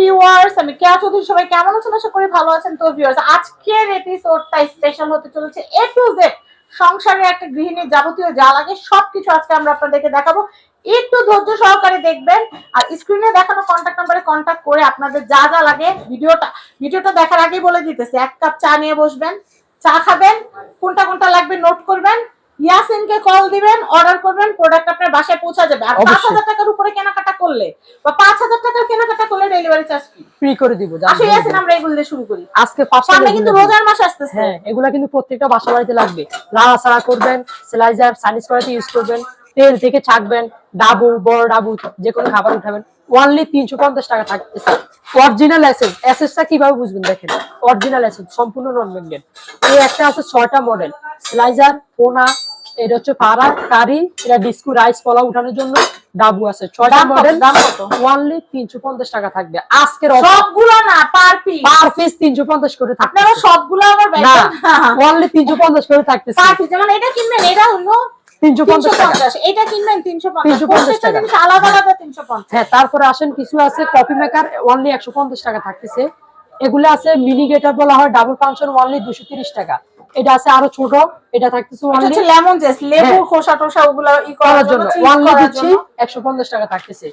Viewers আমি কেয়া চৌধুরী, সবাই কেমন আছেন? আশা করি ভালো আছেন। তো ভিউয়ার্স আজকের এপিসোডটা স্পেশাল হতে চলেছে এ টু জেড সংসারের একটা গৃহিণীর যাবতীয় যা লাগে, সবকিছু আজকে আমরা আপনাদেরকে দেখাবো। একটু ধৈর্য সহকারে দেখবেন, আর স্ক্রিনে দেখানো কন্ট্যাক্ট নাম্বারে কন্ট্যাক্ট করে আপনাদের যা যা লাগে, ভিডিওটা ভিডিওটা দেখার আগেই বলে দিতেছে, এক কাপ চা নিয়ে বসবেন, চা খাবেন, কোনটা কোনটা লাগবে নোট করবেন ইয়াসিনকে কল দিবেন অর্ডার করবেন প্রোডাক্ট আপনার বাসায় পৌঁছা যাবে। আর পাঁচ অবশ্যই। হাজার টাকার উপরে কেনাকাটা করলে বা পাঁচ হাজার টাকার কেনাকাটা করলে ডেলিভারি চার্জ ফ্রি ফ্রি করে দিব আসলে ইয়াসিন আমরা এগুলো দিয়ে শুরু করি। আজকে পাঁচটা সামনে কিন্তু রোজার মাস আসতেছে। হ্যাঁ এগুলা কিন্তু প্রত্যেকটা বাসা বাড়িতে লাগবে। লাড়াছাড়া করবেন স্লাইজার সানিস করাতে ইউজ করবেন তেল থেকে ছাকবেন ডাবু বড় ডাবু যে কোনো খাবার উঠাবেন। ওয়ানলি তিনশো পঞ্চাশ টাকা থাকতেছে। অরিজিনাল এসেস এসেসটা কীভাবে বুঝবেন দেখেন? অরিজিনাল এসেস সম্পূর্ণ নন মেগনেট এই একটা আছে ছয়টা মডেল স্লাইজার পোনা এটা হচ্ছে পাড়া কারি এটা ডিস্কু রাইস পোলা উঠানোর জন্য। ডাবু আছে। ছয়টা মডেল দাম কত? ওয়ানলি তিনশো পঞ্চাশ টাকা থাকবে। আজকের সবগুলো না পার পিস পার পিস তিনশো পঞ্চাশ করে থাকবে আপনারা সবগুলো আবার না বাইরে অনলি তিনশো পঞ্চাশ করে থাকতেছে। পার পিস যেমন এটা কিনবেন এটা হলো তিনশো তিনশো পঞ্চাশ টাকা। পঞ্চাশ। এটা কিনবেন 350 টাকা। আলাদা হ্যাঁ তারপরে আসেন কিছু আছে কফি মেকার অনলি একশো পঞ্চাশ টাকা থাকতেছে। এগুলো আছে মিনি গেটার বলা হয় ডাবল ফাংশন অনলি দুশো তিরিশ টাকা। এটা আছে আরও ছোট এটা থাকতেছে এটা হচ্ছে লেমন জেস লেবু হ্যাঁ। খোসা টোসা ওগুলো ই করার জন্য দিচ্ছি জন্য। একশো পঞ্চাশ টাকা থাকতেছে।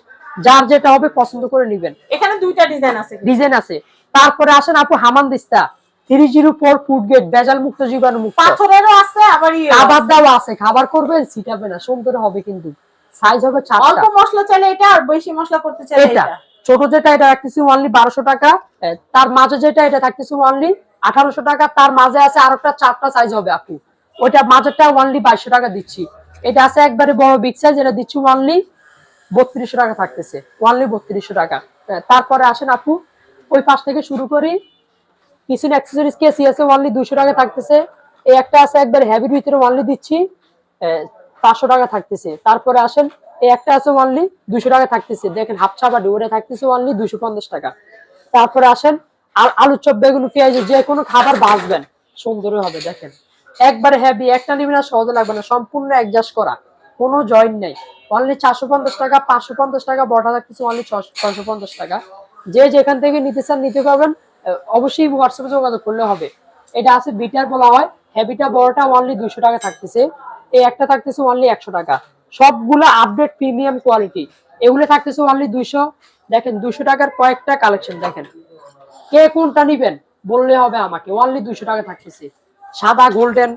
যার যেটা হবে পছন্দ করে নিবেন। এখানে দুইটা ডিজাইন আছে। ডিজাইন আছে। তারপরে আসেন আপু হামান দিস্তা three zero four food grade বেজাল মুক্ত জীবাণু মুক্ত। পাথরেরও আছে আবার খাবার আছে খাবার করবেন সিটাবে না সুন্দর হবে কিন্তু। সাইজ হবে অল্প মশলা চাইলে এটা আর বেশি মশলা করতে চাইলে এটা। এটা। ছোট যেটা এটা রাখতেছি অনলি বারোশো টাকা। তার মাঝে যেটা এটা থাকতেছি অনলি আঠারোশো টাকা, তার মাঝে আছে আরেকটা চারটা সাইজ হবে আপু। ওইটা মাঝেরটা অনলি বাইশশো টাকা দিচ্ছি। এটা আছে একবারে বড় বিগ সাইজ এটা দিচ্ছি অনলি বত্রিশশো টাকা থাকতেছে। অনলি বত্রিশশো টাকা। তারপরে আসেন আপু, ওই পাশ থেকে শুরু করি। কিচেন অ্যাক্সেসরিজ কেসি আছে অনলি দুশো টাকা থাকতেছে। এই একটা আছে একবার হেভির ভিতরে অনলি দিচ্ছি। পাঁচশো টাকা থাকতেছে। তারপরে আসেন, এই একটা আছে অনলি দুশো টাকা থাকতেছে। দেখেন হাফ ছাপাটি ওটা থাকতেছে অনলি দুশো টাকা। তারপরে আসেন আর আলু চপ, বেগুন পেঁয়াজ যে কোনো খাবার বাঁচবেন। সুন্দর হবে, দেখেন। একবারে হেভি একটা নিবেন আর সহজে লাগবে না। সম্পূর্ণ অ্যাডজাস্ট করা। কোনো জয়েন নেই। অনলি চারশো পঞ্চাশ টাকা, পাঁচশো পঞ্চাশ টাকা বড়টা থাকতেছে অনলি ছশো পঞ্চাশ টাকা। যে যেখান থেকে নিতে চান, নিতে পারবেন। অবশ্যই হোয়াটসঅ্যাপে যোগাযোগ করলে হবে। এটা আছে বিটার বলা হয়। হেভিটা বড়টা অনলি দুইশো টাকা থাকতেছে। এই একটা থাকতেছে অনলি একশো টাকা। সবগুলো আপডেট প্রিমিয়াম কোয়ালিটি এগুলো থাকতেছে অনলি দুইশো। দেখেন, দুইশো টাকার কয়েকটা কালেকশন দেখেন। কে কোনটা নিবেন? বললে হবে আমাকে। অনলি দুইশো টাকা থাকতেছে। সাদা গোল্ডেন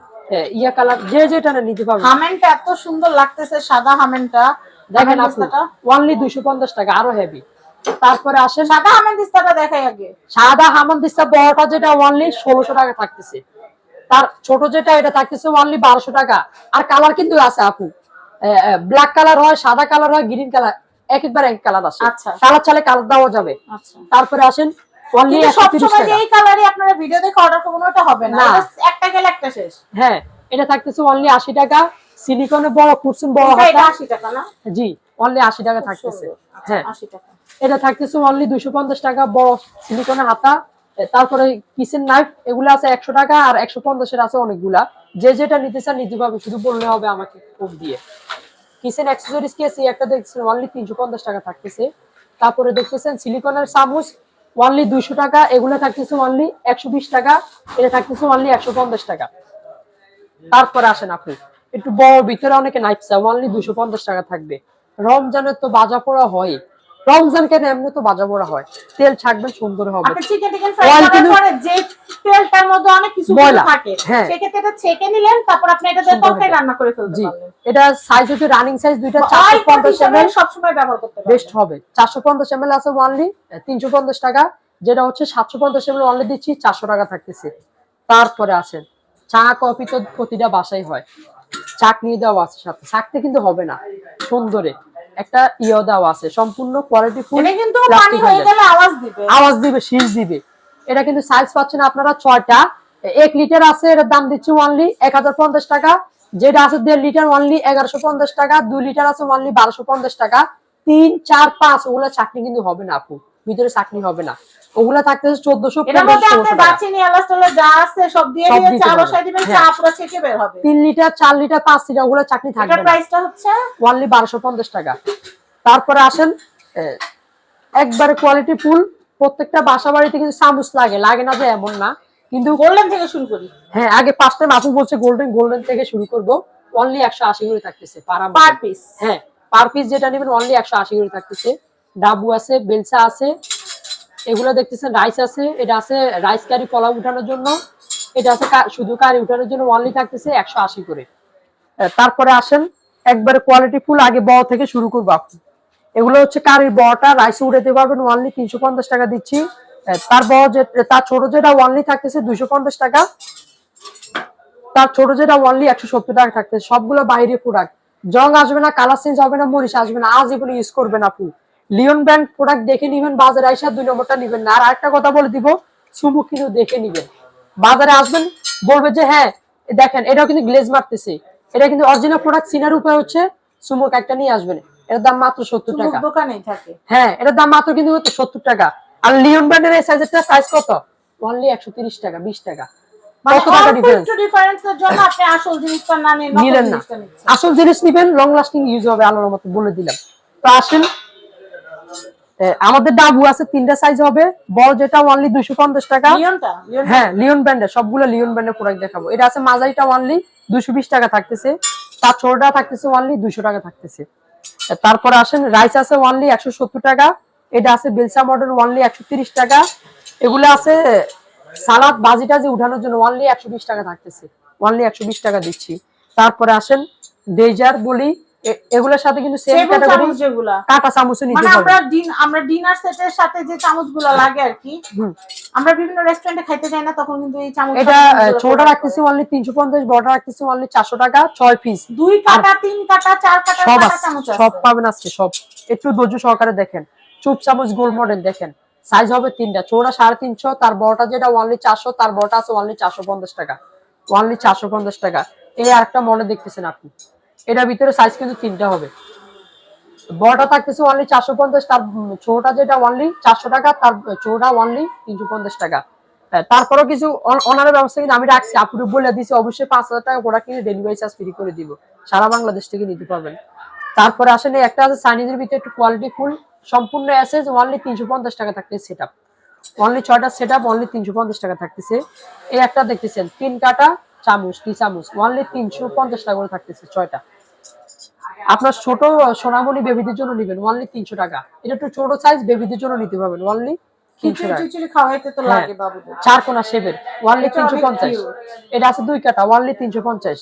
ইয়া কালার যে যেটা নিতে পারবেন। হামেনটা এত সুন্দর লাগতেছে সাদা হামেনটা দেখেন অনলি দুইশো পঞ্চাশ টাকা আরও হেভি তারপরে আসেন। সাদা হামেন দিস্তাটা দেখাই আগে। সাদা হামান দিস্তা বড়টা যেটা অনলি ষোলোশো টাকা থাকতেছে। তার ছোট যেটা এটা থাকতেছে অনলি বারোশো টাকা। আর কালার কিন্তু আছে আপু। ব্ল্যাক কালার হয় সাদা কালার হয় গ্রিন কালার এক একবার এক কালার আছে আচ্ছা। কালার চালে কালার দেওয়া যাবে। আচ্ছা। তারপরে আসেন অনলি কিন্তু একশো তিরিশ সবসময় যে টাকা। এই কালারই আপনারা ভিডিও দেখে অর্ডার করবেন ওটা হবে না। না। একটা গেলে একটা শেষ। হ্যাঁ এটা থাকতেছে অনলি আশি টাকা। সিলিকনের বড় কুরসুন বড় এটা- এটা হাতা। আশি টাকা না? জি অনলি আশি টাকা থাকতেছে। আচ্ছা, হ্যাঁ। আশি টাকা। এটা থাকতেছে অনলি দুশো পঞ্চাশ টাকা বড় সিলিকনের হাতা। তারপরে কিচেন নাইফ এগুলো আছে একশো টাকা আর একশো পঞ্চাশের আছে অনেকগুলা। যে যেটা নিতে চান নিতে পারবে শুধু বললে হবে আমাকে ফোন দিয়ে। কিচেন অ্যাক্সেসরিজ কেস এই একটা দেখছেন অনলি তিনশো পঞ্চাশ টাকা থাকতেছে। তারপরে দেখতেছেন সিলিকনের চামচ অনলি দুইশো টাকা, এগুলো থাকতেছে ওয়ানলি একশো বিশ টাকা, এটা থাকতেছে ওয়ানলি একশো পঞ্চাশ টাকা। তারপরে আসেন আপনি, একটু বড়, ভিতরে অনেকে নাইপ চায় ওয়ানলি দুশো পঞ্চাশ টাকা থাকবে। রমজানের তো বাজা পড়া হয় রমজান কেন এমনি তো বাজা পোড়া হয়? তেল ছাকবেন সুন্দর হবে। আপনি চিকেন টিকেন ফ্রাই Oil করার কিন্তু- পরে যে তেলটার মধ্যে অনেক কিছু থাকে হ্যাঁ। সেক্ষেত্রে এটা ছেঁকে নিলেন তারপর আপনি এটা দিয়ে তরকারি রান্না করে ফেলতে জি। এটা সাইজ হচ্ছে রানিং সাইজ দুইটা সবসময় ব্যবহার করতে পারবেন। বেস্ট হবে। আছে অনলি তিনশো পঞ্চাশ টাকা যেটা হচ্ছে সাতশো পঞ্চাশ এমএল অনলি দিচ্ছি চারশো টাকা থাকতেছে। তারপরে আসেন চা কফি তো প্রতিটা বাসায় হয়। চাটনি দেওয়া আছে সাথে। চাকতে কিন্তু হবে না সুন্দরে। একটা ইয়ে দাও আছে সম্পূর্ণ কোয়ালিটি ফুল এটা কিন্তু পানি হয়ে গেলে আওয়াজ দিবে। আওয়াজ দিবে শীষ দিবে। এটা কিন্তু সাইজ পাচ্ছেন আপনারা ছয়টা। এক লিটার আছে এর দাম দিচ্ছি অনলি এক হাজার পঞ্চাশ টাকা। যেটা আছে দেড় লিটার অনলি এগারোশো পঞ্চাশ টাকা দুই লিটার আছে অনলি বারোশো পঞ্চাশ টাকা। তিন চার পাঁচ ওগুলো চাটনি কিন্তু হবে না আপু। ভিতরে চাটনি হবে না। ওগুলা থাকতেছে চোদ্দশো যা আছে সব দিয়ে চা বসাই দিবেন চা হ্যাঁ। পুরো ছেঁকে বের হবে? তিন লিটার চার লিটার পাঁচ লিটার ওগুলা চাটনি থাকবে এটার প্রাইসটা হচ্ছে? অনলি বারোশো পঞ্চাশ টাকা। তারপরে আসেন একবারে কোয়ালিটি ফুল প্রত্যেকটা বাসা বাড়িতে কিন্তু চামচ লাগে লাগে না যে এমন না। কিন্তু গোল্ডেন থেকে শুরু করি। হ্যাঁ আগে পাঁচটা আপু বলছে গোল্ডেন গোল্ডেন থেকে শুরু করব। অনলি একশো আশি করে থাকতেছে পার পার পিস হ্যাঁ পার পিস যেটা নেবেন অনলি একশো আশি করে থাকতেছে। ডাবু আছে বেলসা আছে। এগুলো দেখতেছেন রাইস আছে, এটা আছে রাইস কারি পোলাও উঠানোর জন্য, এটা আছে শুধু কারি উঠানোর জন্য অনলি থাকতেছে একশো আশি করে। তারপরে আসেন, একবারে কোয়ালিটি ফুল আগে ব থেকে শুরু করব আপনি। এগুলো হচ্ছে কারির বটা রাইসে উঠাতে পারবেন অনলি তিনশো পঞ্চাশ টাকা দিচ্ছি। তার ব যে, তার ছোট যেটা অনলি থাকতেছে দুইশো পঞ্চাশ টাকা। তার ছোট যেটা অনলি একশো সত্তর টাকা থাকতেছে। সবগুলো বাইরে প্রোডাক্ট জং আসবে না কালার চেঞ্জ হবে না, মরিচ আসবে না, আজীবন ইউজ করবেন আপনি। লিওন ব্র্যান্ড প্রোডাক্ট দেখে নিবেন বাজারে আইসা দুই নম্বরটা নিবেন না। আর আরেকটা কথা বলে দিব সুমু কিন্তু দেখে নিবেন। বাজারে আসবেন বলবে যে হ্যাঁ দেখেন এটাও কিন্তু গ্লেজ মারতেছে এটা কিন্তু অরিজিনাল প্রোডাক্ট চিনার উপায় হচ্ছে সুমুক একটা নিয়ে আসবেন। এটার দাম মাত্র সত্তর টাকা। দোকানেই থাকে। হ্যাঁ এটার দাম মাত্র কিন্তু সত্তর টাকা। আর লিওন ব্র্যান্ডের এই সাইজেরটা প্রাইস কত? অনলি একশো তিরিশ টাকা বিশ টাকা। মানে আসল জিনিস নিবেন লং লাস্টিং ইউজ হবে আলোর মতো বলে দিলাম। তো আসেন আমাদের ডাবু আছে তিনটা সাইজ হবে। বড় যেটা অনলি দুইশো পঞ্চাশ টাকা। হ্যাঁ লিওন ব্র্যান্ডের সবগুলো লিওন ব্র্যান্ডের প্রোডাক্ট দেখাবো। এটা আছে মাঝারিটা অনলি দুইশো বিশ টাকা থাকতেছে। তার ছোটটা থাকতেছে অনলি দুইশো টাকা থাকতেছে। তারপরে আসেন রাইস আছে অনলি একশো সত্তর টাকা। এটা আছে বেলসা মডেল অনলি একশো তিরিশ টাকা। এগুলো আছে সালাদ বাজি যে উঠানোর জন্য অনলি একশো বিশ টাকা থাকতেছে। অনলি একশো বিশ টাকা দিচ্ছি। তারপরে আসেন ডেজার বলি এগুলোর সাথে কিন্তু সেম ক্যাটাগরি যেগুলা। কাটা চামচও নিতে মানে আমরা ডিন আমরা ডিনার সেটের সাথে যে চামচগুলো লাগে আর কি আমরা বিভিন্ন রেস্টুরেন্টে খাইতে যাই না তখন কিন্তু এই চামচ এটা ছোটটা রাখতেছি অনলি তিনশো পঞ্চাশ বড়টা রাখতেছি অনলি চারশো টাকা ছয় পিস দুই কাটা তিন কাটা চার কাটা সব চামচ সব পাবেন আজকে সব। একটু ধৈর্য সহকারে দেখেন। চুপ চামচ গোল মডেল দেখেন। সাইজ হবে তিনটা চৌড়া সাড়ে তিনশো তার বড়টা যেটা অনলি চারশো তার বড়টা আছে অনলি চারশো পঞ্চাশ টাকা। অনলি চারশো পঞ্চাশ টাকা। এই আরেকটা মডেল দেখতেছেন আপনি। এটার ভিতরে সাইজ কিন্তু তিনটা হবে। বড়টা থাকতেছে অনলি চারশো পঞ্চাশ, তার ছোটটা যেটা অনলি চারশো টাকা, তার ছোটটা অনলি তিনশো পঞ্চাশ টাকা। তারপরেও কিছু অনারের ব্যবস্থা কিন্তু আমি রাখছি। আপুরে বলে দিছি, অবশ্যই পাঁচ হাজার টাকা প্রোডাক্ট কিনে ডেলিভারি চার্জ ফ্রি করে দিব। সারা বাংলাদেশ থেকে নিতে পারবেন। তারপরে আসলে একটা আছে চাইনিজের ভিতরে একটু কোয়ালিটি ফুল সম্পূর্ণ অ্যাসেজ অনলি তিনশো পঞ্চাশ টাকা থাকতেছে সেট আপ অনলি ছয়টা সেট আপ অনলি তিনশো পঞ্চাশ টাকা থাকতেছে। এই একটা দেখতেছেন, তিন কাটা চামচ কি চামচ ওয়ানলি তিনশো পঞ্চাশ টাকা করে থাকতেছে ছয়টা। আপনার ছোট সোনামণি বেবিদের জন্য নেবেন ওয়ানলি তিনশো টাকা। এটা একটু ছোট সাইজ বেবিদের জন্য নিতে পারবেন হ্যাঁ। চার কোনা শেপের ওয়ানলি তিনশো পঞ্চাশ। এটা আছে দুই কাটা ওয়ানলি তিনশো পঞ্চাশ।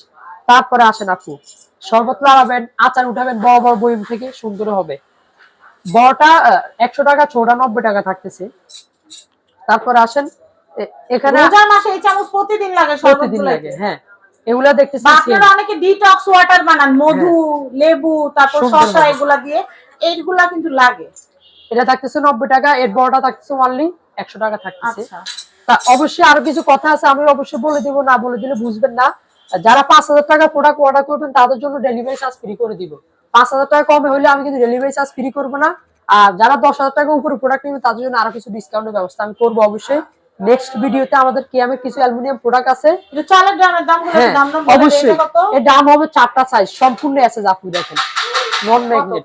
তারপরে আসেন আপু শরবত লাগাবেন আচার উঠাবেন বড় বড় থেকে সুন্দর হবে। বড়টা একশো টাকা ছোটা নব্বই টাকা থাকতেছে। তারপরে আসেন এখানে রোজার মাসে এই চামচ প্রতিদিন লাগে প্রতিদিন লাগে হ্যাঁ। এগুলা দেখতেছি আপনারা অনেকে ডিটক্স ওয়াটার বানান মধু লেবু তারপর শসা এগুলা দিয়ে এইগুলা কিন্তু লাগে। এটা থাকতেছে নব্বই টাকা এর বড়টা থাকতেছে অনলি একশো টাকা থাকতেছে। আচ্ছা। তা অবশ্যই আরও কিছু কথা আছে আমি অবশ্যই বলে দিব না বলে দিলে বুঝবেন না। যারা পাঁচ হাজার টাকা প্রোডাক্ট অর্ডার করবেন তাদের জন্য ডেলিভারি চার্জ ফ্রি করে দিব। পাঁচ হাজার টাকা কমে হলে আমি কিন্তু ডেলিভারি চার্জ ফ্রি করব না। আর যারা দশ হাজার টাকা উপরে প্রোডাক্ট নেবেন তাদের জন্য আরও কিছু ডিসকাউন্টের ব্যবস্থা আমি করব অবশ্যই। নেক্সট ভিডিওতে আমাদের কিয়ামের কিছু অ্যালুমিনিয়াম প্রোডাক্ট আছে? এটা চালের ড্রামের দাম হ্যাঁ দাম বলে অবশ্যই। এর দাম হবে চারটা সাইজ সম্পূর্ণ এসে আপনি দেখেন। নন ম্যাগনেট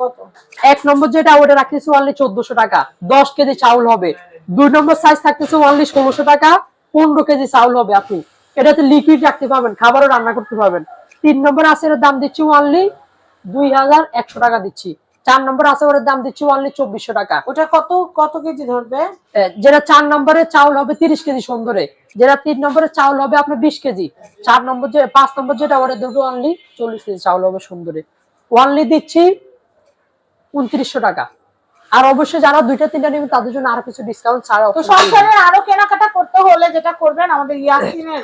এক নম্বর যেটা ওটা রাখতেছে অনলি চোদ্দশো টাকা। দশ কেজি চাউল হবে। দুই নম্বর সাইজ থাকতেছে অনলি ষোলোশো টাকা। পনেরো কেজি চাউল হবে আপনি। এটাতে লিকুইড রাখতে পারবেন খাবারও রান্না করতে পারবেন। তিন নম্বর আছে এর দাম দিচ্ছি অনলি দুই হাজার একশো টাকা দিচ্ছি। চার নম্বর আছে ওর দাম দিচ্ছি অনলি চব্বিশশো টাকা। ওটা কত? কত কেজি ধরবে? যেটা চার নম্বরে চাউল হবে তিরিশ কেজি সুন্দরে। যেটা তিন নম্বরে চাউল হবে আপনার বিশ কেজি। চার নম্বর যে পাঁচ নম্বর যেটা ওটা দুটো অনলি চল্লিশ কেজি চাউল হবে সুন্দরে। অনলি দিচ্ছি উনত্রিশশো টাকা। আর অবশ্যই যারা দুইটা তিনটা নেবেন তাদের জন্য আরও কিছু ডিসকাউন্ট ছাড়া তো option দিয়ে দিই। সংসারে আরও কেনাকাটা করতে হলে যেটা করবেন আমাদের ইয়াসিনের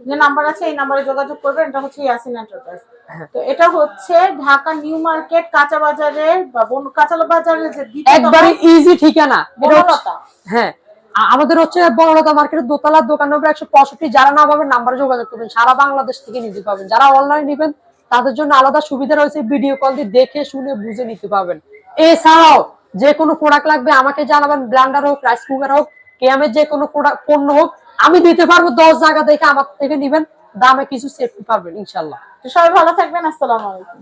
যে নাম্বার আছে এই নাম্বারে যোগাযোগ করবেন এটা হচ্ছে ইয়াসিন এন্টারপ্রাইজ হ্যাঁ। তো এটা হচ্ছে ঢাকা নিউ মার্কেট কাঁচা বাজারে বা বন- কাঁচা বাজারের যে একবারে ইজি ঠিকানা। বনলতা। হ্যাঁ। আমাদের হচ্ছে বড়লতা মার্কেটের দোতলার দোকান নম্বর একশো পঁয়ষট্টি। যারা না পাবেন নাম্বারে যোগাযোগ করবেন। সারা বাংলাদেশ থেকে নিতে পাবেন। যারা অনলাইন নেবেন তাদের জন্য আলাদা সুবিধা রয়েছে। ভিডিও কল দিয়ে দেখে শুনে বুঝে নিতে পারবেন। এছাড়াও যে কোনো প্রোডাক্ট লাগবে আমাকে জানাবেন। ব্লান্ডার হোক রাইস কুকার হোক কেয়ামের যে কোনো প্রোডাক্ট পণ্য হোক আমি দিতে পারব দশ জায়গা দেখে আমার থেকে নিবেন। দামে কিছু সেফটি পাবেন ইনশাল্লাহ সবাই ভালো থাকবেন, আসসালাম আলাইকুম।